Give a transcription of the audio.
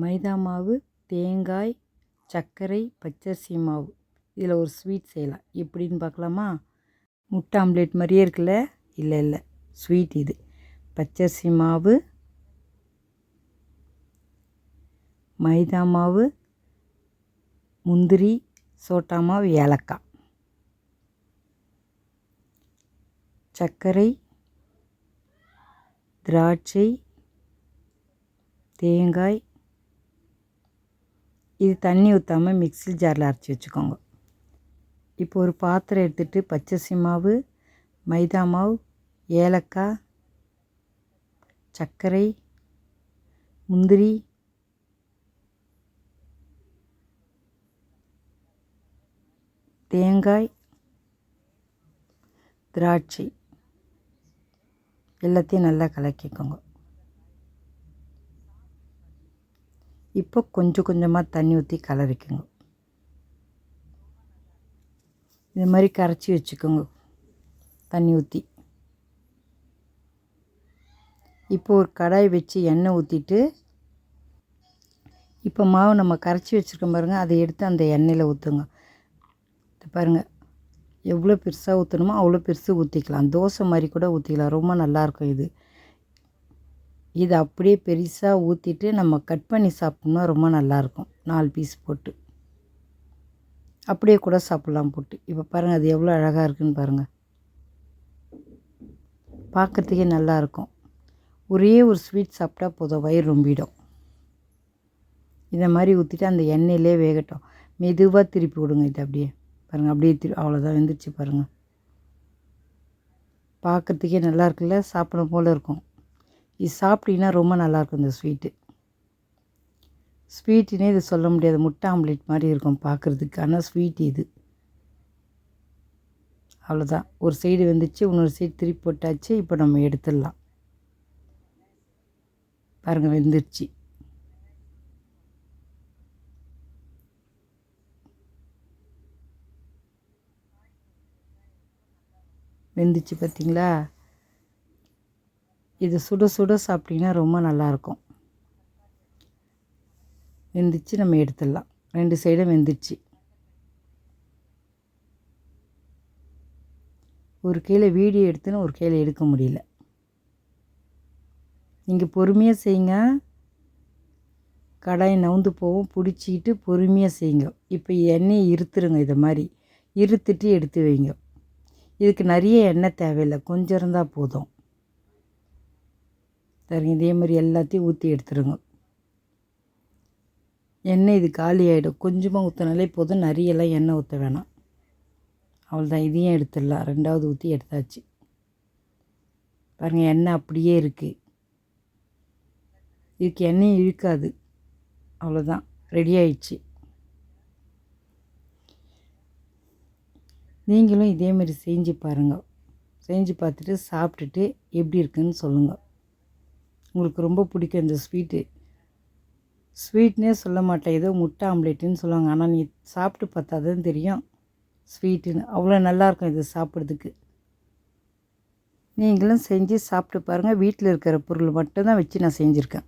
மைதா மாவு தேங்காய் சர்க்கரை பச்சரிசி மாவு. இதில் ஒரு ஸ்வீட் செய்யலாம். எப்படின்னு பார்க்கலாமா? முட்டை ஆம்லேட் மாதிரியே இருக்குல்ல? இல்லை இல்லை. ஸ்வீட் இது. பச்சரிசி மாவு மைதா மாவு முந்திரி சோட்டா மாவு ஏலக்காய். சர்க்கரை திராட்சை தேங்காய் இது தண்ணி ஊற்றாமல் மிக்சி ஜாரில் அரைச்சி வச்சுக்கோங்க. இப்போ ஒரு பாத்திரம் எடுத்துகிட்டு பச்சரிசி மாவு மைதா மாவு ஏலக்காய் சர்க்கரை முந்திரி தேங்காய் திராட்சை எல்லாத்தையும் நல்லா கலக்கிக்கோங்க. இப்போ கொஞ்சம் கொஞ்சமாக தண்ணி ஊற்றி கலரிக்குங்க. இது மாதிரி கரைச்சி வச்சுக்கோங்க. தண்ணி ஊற்றி இப்போ ஒரு கடாய் வச்சு எண்ணெய் ஊற்றிட்டு இப்போ மாவு நம்ம கரைச்சி வச்சுருக்கோம் பாருங்கள் அதை எடுத்து அந்த எண்ணெயில் ஊற்றுங்க பாருங்கள் எவ்வளோ பெருசாக ஊற்றணுமோ அவ்வளோ பெருசு ஊற்றிக்கலாம் தோசை மாதிரி கூட ஊற்றிக்கலாம் ரொம்ப நல்லாயிருக்கும் இது. இதை அப்படியே பெருசாக ஊற்றிட்டு நம்ம கட் பண்ணி சாப்பிட்டோம்னா ரொம்ப நல்லாயிருக்கும் நாலு பீஸ் போட்டு. அப்படியே கூட சாப்பிட்லாம் போட்டு. இப்போ பாருங்கள் அது எவ்வளோ அழகாக இருக்குதுன்னு பாருங்கள் பார்க்குறதுக்கே நல்லாயிருக்கும் ஒரே ஒரு ஸ்வீட் சாப்பிட்டா போதும் வயிறு ரொம்பிடும். இதை மாதிரி ஊற்றிட்டு அந்த எண்ணெயிலே வேகட்டும். மெதுவாக திருப்பி விடுங்க இது அப்படியே. பாருங்கள் அப்படியே திரு அவ்வளோதான் வெந்துருச்சு பாருங்கள் பார்க்குறதுக்கே நல்லா இருக்குல்ல சாப்பிடும் போல் இருக்கும். இது சாப்பிட்டீங்கன்னா ரொம்ப நல்லாயிருக்கும் இந்த ஸ்வீட்டு. ஸ்வீட்டுனே இது சொல்ல முடியாது. முட்டை ஆம்லேட் மாதிரி இருக்கும் பார்க்குறதுக்கு ஆனால் ஸ்வீட் இது. அவ்வளோதான். ஒரு சைடு வந்துச்சு இன்னொரு சைடு திருப்பி போட்டாச்சு இப்போ நம்ம எடுத்துடலாம். பாருங்கள் வெந்துருச்சு. வெந்துச்சு பார்த்தீங்களா? இது சுட சுட சாப்பிட்டிங்கன்னா ரொம்ப நல்லாயிருக்கும். வெந்துச்சு நம்ம எடுத்துடலாம். ரெண்டு சைடும் வெந்துச்சு. ஒரு கையில் வீடியோ எடுத்துன்னு ஒரு கையில் எடுக்க முடியல. நீங்கள் பொறுமையாக செய்யுங்க. கடாயை நவுந்து போவோம் பிடிச்சிக்கிட்டு பொறுமையாக செய்யுங்க. இப்போ எண்ணெயை இருத்துருங்க இதை மாதிரி. இருத்துட்டு எடுத்து வைங்க. இதுக்கு நிறைய எண்ணெய் தேவையில்லை. கொஞ்சம் இருந்தால் போதும். சரிங்க இதே மாதிரி எல்லாத்தையும் ஊற்றி எடுத்துருங்க. எண்ணெய் இது காலி ஆகிடும் கொஞ்சமாக ஊற்றினாலே போதும். நிறையெல்லாம் எண்ணெய் ஊற்ற வேணாம். அவ்வளோதான் இதையும் எடுத்துடலாம். ரெண்டாவது ஊற்றி எடுத்தாச்சு. பாருங்கள் எண்ணெய் அப்படியே இருக்குது இதுக்கு எண்ணெய் இழுக்காது. அவ்வளோதான் ரெடி ஆயிடுச்சு. நீங்களும் இதேமாரி செஞ்சு பாருங்கள் செஞ்சு பார்த்துட்டு சாப்பிட்டுட்டு எப்படி இருக்குன்னு சொல்லுங்கள் உங்களுக்கு ரொம்ப பிடிக்கும் இந்த ஸ்வீட்டு. ஸ்வீட்னே சொல்ல மாட்டேன். ஏதோ முட்டை ஆம்லேட்டுன்னு சொல்லுவாங்க. ஆனால் நீ சாப்பிட்டு பார்த்தா தான் தெரியும் ஸ்வீட்டுன்னு. அவ்வளோ நல்லாயிருக்கும் இது சாப்பிட்றதுக்கு. நீங்களும் செஞ்சு சாப்பிட்டு பாருங்கள் வீட்டில் இருக்கிற பொருள் மட்டும்தான் வச்சு நான் செஞ்சுருக்கேன்.